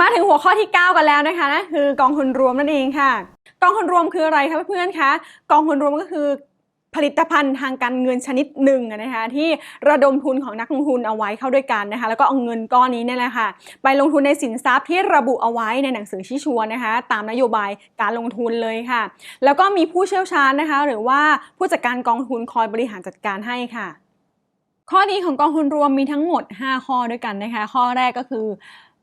มาถึงหัวข้อที่ 9 กันแล้วนะคะนั่นคือกองทุนรวมนั่นเองค่ะ กองทุนรวมคืออะไรคะเพื่อนๆคะกองทุนรวมก็คือผลิตภัณฑ์ทางการเงินชนิดหนึ่งนะคะที่ระดมทุนของนักลงทุนเอาไว้เข้าด้วยกันนะคะแล้วก็เอาเงินก้อนนี้เนี่ยแหละค่ะไปลงทุนในสินทรัพย์ที่ระบุเอาไว้ในหนังสือชี้ชวนนะคะตามนโยบายการลงทุนเลยค่ะ แล้วก็มีผู้เชี่ยวชาญนะคะ หรือว่าผู้จัดการกองทุนคอยบริหารจัดการให้ค่ะ ข้อดีของกองทุนรวมมีทั้งหมด 5 ข้อด้วยกันนะคะข้อแรกก็คือ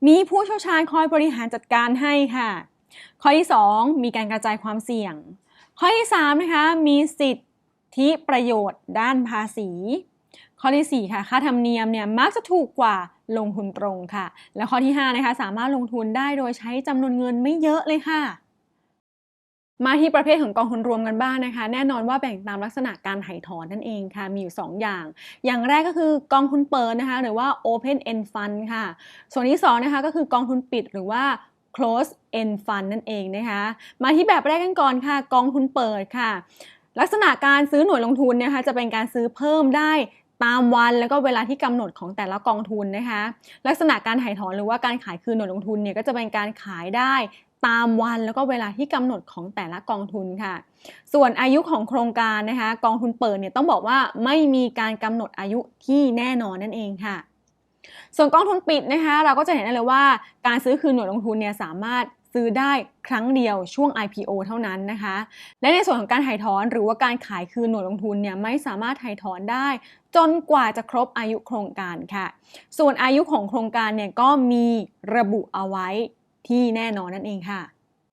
มีผู้เชี่ยวชาญคอยบริหารจัดการให้ค่ะ ข้อที่ 2 มีการกระจายความเสี่ยง ข้อที่3นะคะมีสิทธิประโยชน์ด้านภาษี ข้อที่ 4 ค่ะ ค่าธรรมเนียมเนี่ยมักจะถูกกว่าลงทุนตรงค่ะ และข้อที่5นะคะสามารถลงทุนได้โดยใช้จำนวนเงินไม่เยอะเลยค่ะ มาที่ประเภทของกองทุนรวมกันบ้างนะคะ แน่นอนว่าแบ่งตามลักษณะการถ่ายถอนนั่นเองค่ะ มีอยู่ 2 อย่าง อย่างแรกก็คือกองทุนเปิดนะคะ หรือว่า Open End Fund ค่ะ ส่วนที่2นะคะก็คือกองทุนปิดหรือว่า Close End Fund นั่นเองนะคะ มาที่แบบแรกกันก่อนค่ะ กองทุนเปิดค่ะ ลักษณะการซื้อหน่วยลงทุนนะคะ จะเป็นการซื้อเพิ่มได้ตามวันแล้วก็เวลาที่กำหนดของแต่ละกองทุนนะคะ ลักษณะการถ่ายถอนหรือว่าการขายคืนหน่วยลงทุนเนี่ยก็จะเป็นการขายได้ ตามวันแล้วก็เวลาที่กำหนดของแต่ละกองทุนค่ะ ส่วนอายุของโครงการนะคะ กองทุนเปิดเนี่ยต้องบอกว่าไม่มีการกำหนดอายุที่แน่นอนนั่นเองค่ะ ส่วนกองทุนปิดนะคะ เราก็จะเห็นได้เลยว่าการซื้อคืนหน่วยลงทุนเนี่ยสามารถซื้อได้ครั้งเดียวช่วง IPO เท่านั้นนะคะ และในส่วนของการถ่ายถอนหรือว่าการขายคืนหน่วยลงทุนเนี่ยไม่สามารถถ่ายถอนได้ จนกว่าจะครบอายุโครงการค่ะ ส่วนอายุของโครงการเนี่ยก็มีระบุเอาไว้ ที่แน่นอนนั่นเองค่ะ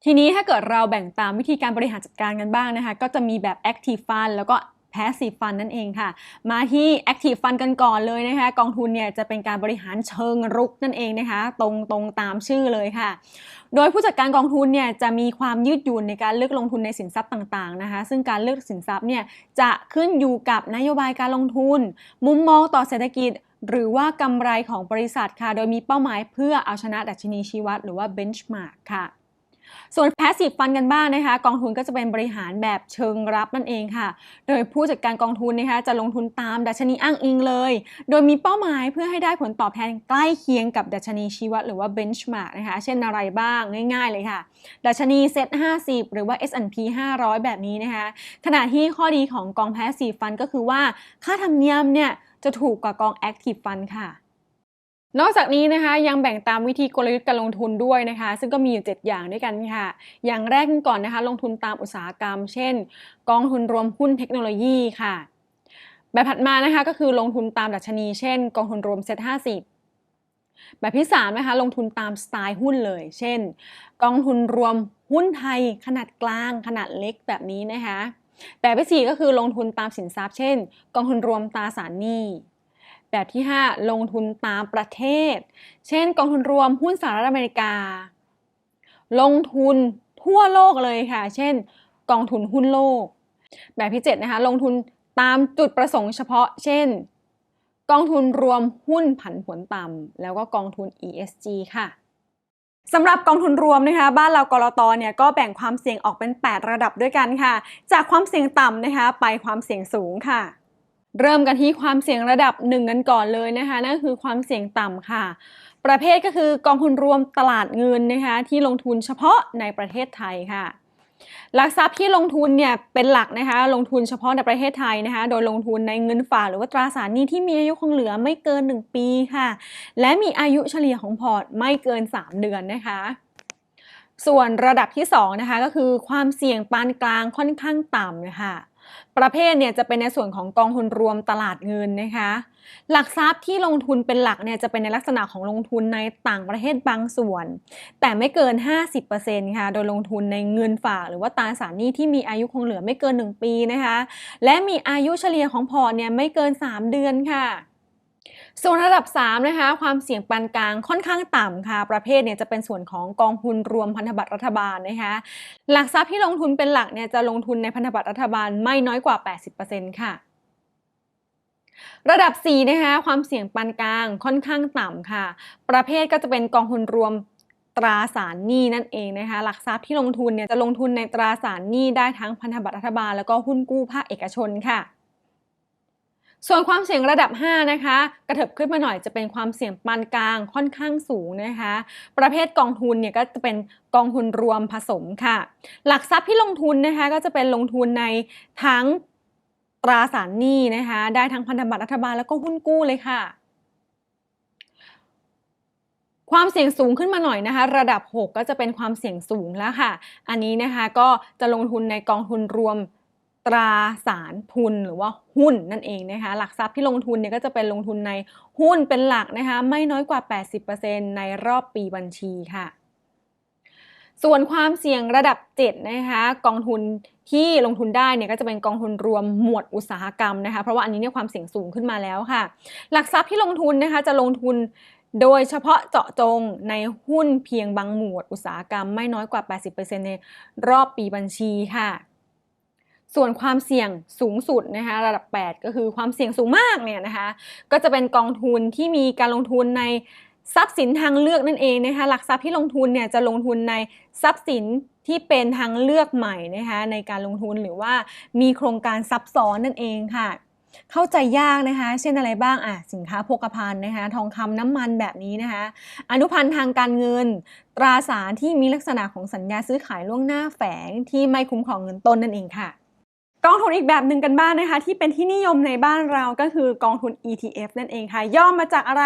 ทีนี้ถ้าเกิดเราแบ่งตามวิธีการบริหารจัดการกันบ้างนะคะ ก็จะมีแบบ Active Fund แล้วก็ Passive Fund นั่นเองค่ะ มาที่ Active Fund กันก่อนเลยนะคะ กองทุนเนี่ยจะเป็นการบริหารเชิงรุกนั่นเองนะคะ ตรงตรงตามชื่อเลยค่ะ โดยผู้จัดการกองทุนเนี่ยจะมีความยืดหยุ่นในการเลือกลงทุนในสินทรัพย์ต่างๆนะคะ ซึ่งการเลือกสินทรัพย์เนี่ยจะขึ้นอยู่กับนโยบายการลงทุน มุมมองต่อเศรษฐกิจ หรือว่ากำไรของบริษัทค่ะ โดยมีเป้าหมายเพื่อเอาชนะดัชนีชี้วัดหรือว่า benchmark ค่ะ ส่วน passive fund กันบ้างนะคะ กองทุนก็จะเป็นบริหารแบบเชิงรับนั่นเองค่ะ โดยผู้จัดการกองทุนนะคะจะลงทุนตามดัชนีอ้างอิงเลย โดยมีเป้าหมายเพื่อให้ได้ผลตอบแทนใกล้เคียงกับดัชนีชี้วัดหรือว่า benchmark นะคะ เช่นอะไรบ้างง่ายๆเลยค่ะ ดัชนี Set 50 หรือว่า S&P 500 แบบนี้นะคะ ขณะที่ข้อดีของกอง passive fund ก็คือว่าค่าธรรมเนียมเนี่ย จะถูกกว่ากอง active fund ค่ะ นอกจากนี้นะคะยังแบ่งตามวิธีกลยุทธ์การลงทุนด้วยนะคะ ซึ่งก็มีอยู่ 7 อย่างด้วยกันค่ะ อย่างแรกกันก่อนนะคะ ลงทุนตามอุตสาหกรรม เช่น กองทุนรวมหุ้นเทคโนโลยีค่ะ แบบถัดมานะคะก็คือลงทุนตามดัชนี เช่น กองทุนรวมเซ็ต50แบบที่3นะคะลงทุนตามสไตล์หุ้นเลย เช่น กองทุนรวมหุ้นไทยขนาดกลางขนาดเล็กแบบนี้นะคะ แบบที่ 4 ก็คือลงทุนตามสินทรัพย์เช่น กองทุนรวมตราสารหนี้ แบบที่ 5 ลงทุนตามประเทศ เช่น กองทุนรวมหุ้นสหรัฐอเมริกา ลงทุนทั่วโลกเลยค่ะ เช่น กองทุนหุ้นโลก แบบที่7นะคะลงทุนตามจุดประสงค์เฉพาะ เช่น กองทุนรวมหุ้นผันผวนต่ำแล้วก็กองทุน ESG ค่ะ สำหรับกองทุนรวมนะคะบ้านเรากรตเนี่ยก็แบ่งความเสี่ยงออกเป็น 8 ระดับด้วยกันค่ะ จากความเสี่ยงต่ำนะคะไปความเสี่ยงสูงค่ะ เริ่มกันที่ความเสี่ยงระดับหนึ่งกันก่อนเลยนะคะนั่นคือความเสี่ยงต่ำค่ะ ประเภทก็คือกองทุนรวมตลาดเงินนะคะที่ลงทุนเฉพาะในประเทศไทยค่ะ หลักทรัพย์ที่ลงทุนเนี่ยเป็นหลักนะคะลงทุนเฉพาะในประเทศไทยนะคะโดยลงทุนในเงินฝากหรือว่าตราสารหนี้ที่มีอายุคงเหลือไม่เกิน 1 ปีค่ะ และมีอายุเฉลี่ยของพอร์ตไม่เกิน 3 เดือนนะคะส่วนระดับที่2นะคะก็คือความเสี่ยงปานกลางค่อนข้างต่ำนะคะ ประเภทเนี่ยจะเป็นในส่วนของกองทุนรวมตลาดเงินนะคะ หลักทรัพย์ที่ลงทุนเป็นหลักเนี่ยจะเป็นในลักษณะของลงทุนในต่างประเทศบางส่วน แต่ไม่เกิน 50%ค่ะ โดยลงทุนในเงินฝาก หรือว่าตราสารหนี้ที่มีอายุคงเหลือไม่เกิน 1 ปีนะคะ และมีอายุเฉลี่ยของพอร์ตเนี่ยไม่เกิน 3 เดือนค่ะ ส่วนระดับ 3 นะคะ ความเสี่ยงปานกลางค่อนข้างต่ำค่ะ ประเภทเนี่ยจะเป็นส่วนของกองทุนรวมพันธบัตรรัฐบาลนะคะ หลักทรัพย์ที่ลงทุนเป็นหลักเนี่ยจะลงทุนในพันธบัตรรัฐบาลไม่น้อยกว่า 80%ค่ะระดับ 4 นะคะ ความเสี่ยงปานกลางค่อนข้างต่ำค่ะ ประเภทก็จะเป็นกองทุนรวมตราสารหนี้นั่นเองนะคะ หลักทรัพย์ที่ลงทุนเนี่ยจะลงทุนในตราสารหนี้ได้ทั้งพันธบัตรรัฐบาลแล้วก็หุ้นกู้ภาคเอกชนค่ะ ส่วนความเสี่ยงระดับ 5 นะคะ กระเถิบขึ้นมาหน่อยจะเป็นความเสี่ยงปานกลางค่อนข้างสูงนะคะ ประเภทกองทุนเนี่ยก็จะเป็นกองทุนรวมผสมค่ะ หลักทรัพย์ที่ลงทุนนะคะก็จะเป็นลงทุนในทั้งตราสารหนี้นะคะ ได้ทั้งพันธบัตรรัฐบาลแล้วก็หุ้นกู้เลยค่ะ ความเสี่ยงสูงขึ้นมาหน่อยนะคะ ระดับ 6 ก็จะเป็นความเสี่ยงสูงแล้วค่ะ อันนี้นะคะก็จะลงทุนในกองทุนรวม ตราสารทุนหรือว่าหุ้นนั่นเองนะคะหลักทรัพย์ที่ลงทุนเนี่ยก็จะเป็นลงทุนในหุ้นเป็นหลักนะคะไม่น้อยกว่า 80%ในรอบปีบัญชีค่ะ ส่วนความเสี่ยงระดับ 7 นะคะกองทุนที่ลงทุนได้เนี่ยก็จะเป็นกองทุนรวมหมวดอุตสาหกรรมนะคะเพราะว่าอันนี้เนี่ยความเสี่ยงสูงขึ้นมาแล้วค่ะ หลักทรัพย์ที่ลงทุนนะคะจะลงทุนโดยเฉพาะเจาะจงในหุ้นเพียงบางหมวดอุตสาหกรรมไม่น้อยกว่า 80%ในรอบปีบัญชีค่ะ ส่วนความเสี่ยงสูงสุดนะคะระดับ 8 ก็คือความเสี่ยงสูงมากเนี่ยนะคะก็จะเป็นกองทุนที่มีการลงทุนในทรัพย์สินทางเลือกนั่นเองนะคะหลักทรัพย์ที่ลงทุนเนี่ยจะลงทุนในทรัพย์สินที่เป็นทางเลือกใหม่นะคะในการลงทุนหรือว่ามีโครงการซับซ้อนนั่นเองค่ะ เข้าใจยากนะคะ เช่นอะไรบ้างอะสินค้าโภคภัณฑ์นะคะทองคำน้ำมันแบบนี้นะคะอนุพันธ์ทางการเงิน ตราสารที่มีลักษณะของสัญญาซื้อขายล่วงหน้าแฝงที่ไม่คุ้มครองเงินต้นนั่นเองค่ะ กองทุนอีกแบบหนึ่งกันบ้างนะคะ ที่เป็นที่นิยมในบ้านเราก็คือกองทุน ETF นั่นเองค่ะ ย่อมาจากอะไร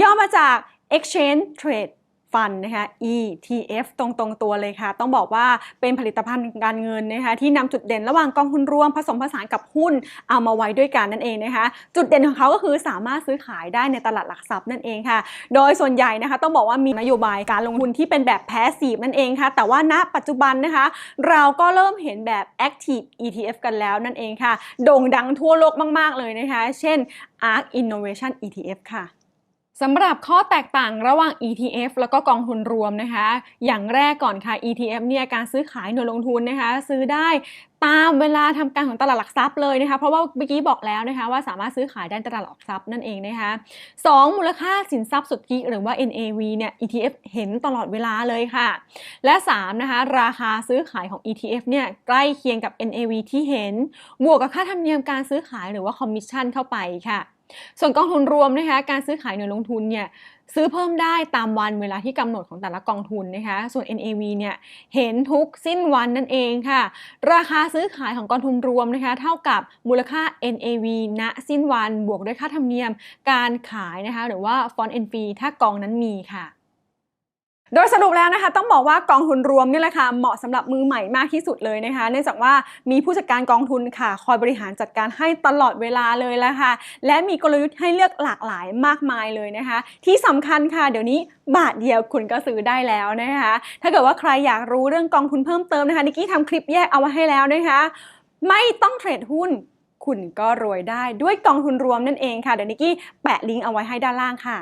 ย่อมาจาก Exchange Trade Fund นะคะ ETF ตรงตรงๆตัวเลยค่ะ ต้องบอกว่าเป็นผลิตภัณฑ์การเงินนะคะที่นำจุดเด่นระหว่างกองทุนรวมผสมผสานกับหุ้นเอามาไว้ด้วยกันนั่นเองนะคะ จุดเด่นของเขาก็คือสามารถซื้อขายได้ในตลาดหลักทรัพย์นั่นเองค่ะ โดยส่วนใหญ่นะคะต้องบอกว่ามีนโยบายการลงทุนที่เป็นแบบแพสซีฟนั่นเองค่ะ แต่ว่าณปัจจุบันนะคะ เราก็เริ่มเห็นแบบ Active ETF กันแล้วนั่นเองค่ะ โด่งดังทั่วโลกมาก ๆ เลยนะคะ เช่น ARK Innovation ETF ค่ะ สำหรับข้อแตกต่างระหว่าง ETF แล้วก็กองทุนรวมนะคะ อย่างแรกก่อนค่ะ ETF เนี่ยการซื้อขายหน่วยลงทุนนะคะ ซื้อได้ตามเวลาทำการของตลาดหลักทรัพย์เลยนะคะ เพราะว่าเมื่อกี้บอกแล้วนะคะ ว่าสามารถซื้อขายได้ตลาดหลักทรัพย์นั่นเองนะคะ 2. มูลค่าสินทรัพย์สุทธิหรือว่า NAV เนี่ย ETF เห็นตลอดเวลาเลยค่ะ และ 3. นะคะราคาซื้อขายของ ETF เนี่ยใกล้เคียงกับ NAV ที่เห็น บวกกับค่าธรรมเนียมการซื้อขายหรือว่าคอมมิชชั่นเข้าไปค่ะ ส่วนกองทุนรวมนะคะการซื้อขายหน่วยลงทุนเนี่ยซื้อเพิ่มได้ตามวันเวลาที่กำหนดของแต่ละกองทุนนะคะ ส่วน NAV เนี่ยเห็นทุกสิ้นวันนั่นเองค่ะ ราคาซื้อขายของกองทุนรวมนะคะ เท่ากับมูลค่า NAV ณสิ้นวันบวกด้วยค่าธรรมเนียม การขายนะคะ หรือว่า Fund and Fee ถ้ากองนั้นมีค่ะ โดยสรุปแล้วนะคะต้องบอกว่ากองทุนรวมนี่แหละค่ะเหมาะสำหรับมือใหม่มากที่สุดเลยนะคะ เนื่องจากว่ามีผู้จัดการกองทุนค่ะ คอยบริหารจัดการให้ตลอดเวลาเลยละค่ะ และมีกลยุทธ์ให้เลือกหลากหลายมากมายเลยนะคะ ที่สำคัญค่ะเดี๋ยวนี้บาทเดียวคุณก็ซื้อได้แล้วนะคะ ถ้าเกิดว่าใครอยากรู้เรื่องกองทุนเพิ่มเติมนะคะนิกกี้ทำคลิปแยกเอาไว้ให้แล้วนะคะ ไม่ต้องเทรดหุ้นคุณก็รวยได้ด้วยกองทุนรวมนั่นเองค่ะเดี๋ยวนิกกี้แปะลิงก์เอาไว้ให้ด้านล่างค่ะ